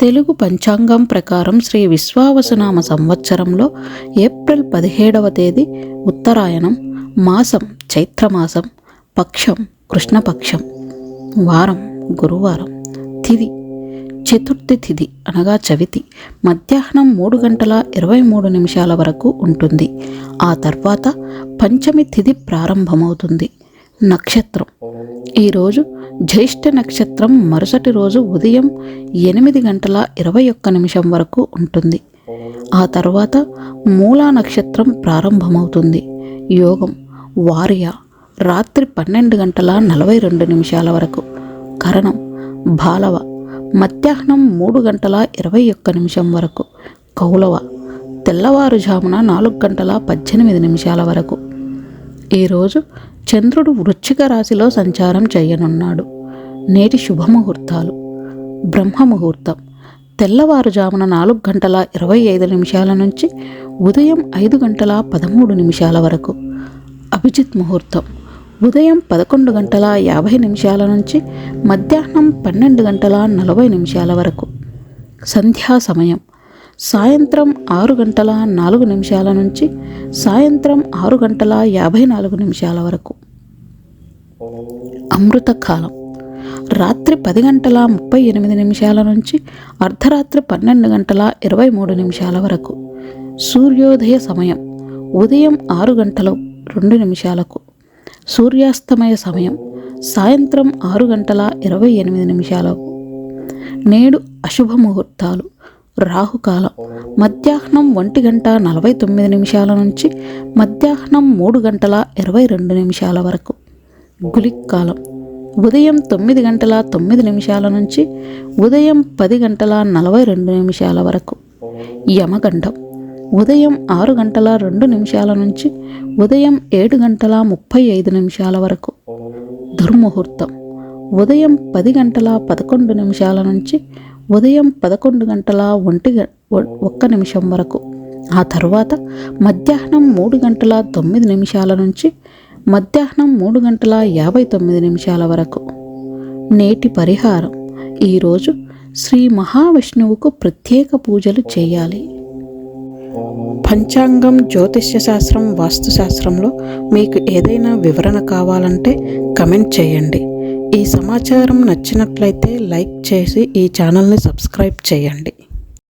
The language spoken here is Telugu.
తెలుగు పంచాంగం ప్రకారం శ్రీ విశ్వావసునామ సంవత్సరంలో ఏప్రిల్ పదిహేడవ తేదీ ఉత్తరాయణం మాసం చైత్రమాసం పక్షం కృష్ణపక్షం వారం గురువారం తిథి చతుర్థి తిథి అనగా చవితి మధ్యాహ్నం మూడు గంటల ఇరవై మూడు నిమిషాల వరకు ఉంటుంది. ఆ తర్వాత పంచమి తిథి ప్రారంభమవుతుంది. నక్షత్రం. ఈరోజు జ్యేష్ఠ నక్షత్రం మరుసటి రోజు ఉదయం ఎనిమిది గంటల ఇరవై ఒక్క నిమిషం వరకు ఉంటుంది. ఆ తర్వాత మూలా నక్షత్రం ప్రారంభమవుతుంది. యోగం వార్య రాత్రి పన్నెండు గంటల నలభై రెండు నిమిషాల వరకు. కరణం బాలవ మధ్యాహ్నం మూడు గంటల ఇరవై ఒక్క నిమిషం వరకు. కౌలవ తెల్లవారుజామున నాలుగు గంటల పద్దెనిమిది నిమిషాల వరకు. ఈరోజు చంద్రుడు వృశ్చిక రాశిలో సంచారం చేయనున్నాడు. నేటి శుభముహూర్తాలు. బ్రహ్మముహూర్తం. తెల్లవారుజామున నాలుగు గంటల ఇరవై ఐదు నిమిషాల నుంచి ఉదయం ఐదు గంటల పదమూడు నిమిషాల వరకు. అభిజిత్ ముహూర్తం. ఉదయం పదకొండు గంటల యాభై నిమిషాల నుంచి మధ్యాహ్నం పన్నెండు గంటల నలభై నిమిషాల వరకు. సంధ్యా సమయం. సాయంత్రం ఆరు గంటల నాలుగు నిమిషాల నుంచి సాయంత్రం ఆరు గంటల యాభై నాలుగు నిమిషాల వరకు. అమృతకాలం. రాత్రి పది గంటల ముప్పై ఎనిమిది నిమిషాల నుంచి అర్ధరాత్రి పన్నెండు గంటల ఇరవై మూడు నిమిషాల వరకు. సూర్యోదయ సమయం ఉదయం ఆరు గంటల రెండు నిమిషాలకు. సూర్యాస్తమయ సమయం సాయంత్రం ఆరు గంటల ఇరవై ఎనిమిది నిమిషాలకు. నేడు అశుభ ముహూర్తాలు రాహుకాలం. మధ్యాహ్నం ఒంటి గంట నలభై తొమ్మిది నిమిషాల నుంచి మధ్యాహ్నం మూడు గంటల ఇరవై రెండు నిమిషాల వరకు. గులిక్ కాలం ఉదయం తొమ్మిది గంటల తొమ్మిది నిమిషాల నుంచి ఉదయం పది గంటల నలభై రెండు నిమిషాల వరకు. యమగండం ఉదయం ఆరు గంటల రెండు నిమిషాల నుంచి ఉదయం ఏడు గంటల ముప్పై ఐదు నిమిషాల వరకు. దుర్ముహూర్తం. ఉదయం పది గంటల పదకొండు నిమిషాల నుంచి ఉదయం పదకొండు గంటల ఒంటి గ- ఒ- ఒక్క నిమిషం వరకు. ఆ తర్వాత మధ్యాహ్నం మూడు గంటల తొమ్మిది నిమిషాల నుంచి మధ్యాహ్నం మూడు గంటల యాభై తొమ్మిది నిమిషాల వరకు. నేటి పరిహారం. ఈరోజు శ్రీ మహావిష్ణువుకు ప్రత్యేక పూజలు చేయాలి. పంచాంగం జ్యోతిష్య శాస్త్రం వాస్తుశాస్త్రంలో మీకు ఏదైనా వివరణ కావాలంటే కమెంట్ చేయండి. ఈ సమాచారం నచ్చినట్లయితే లైక్ చేసి ఈ ఛానల్ని సబ్స్క్రైబ్ చేయండి.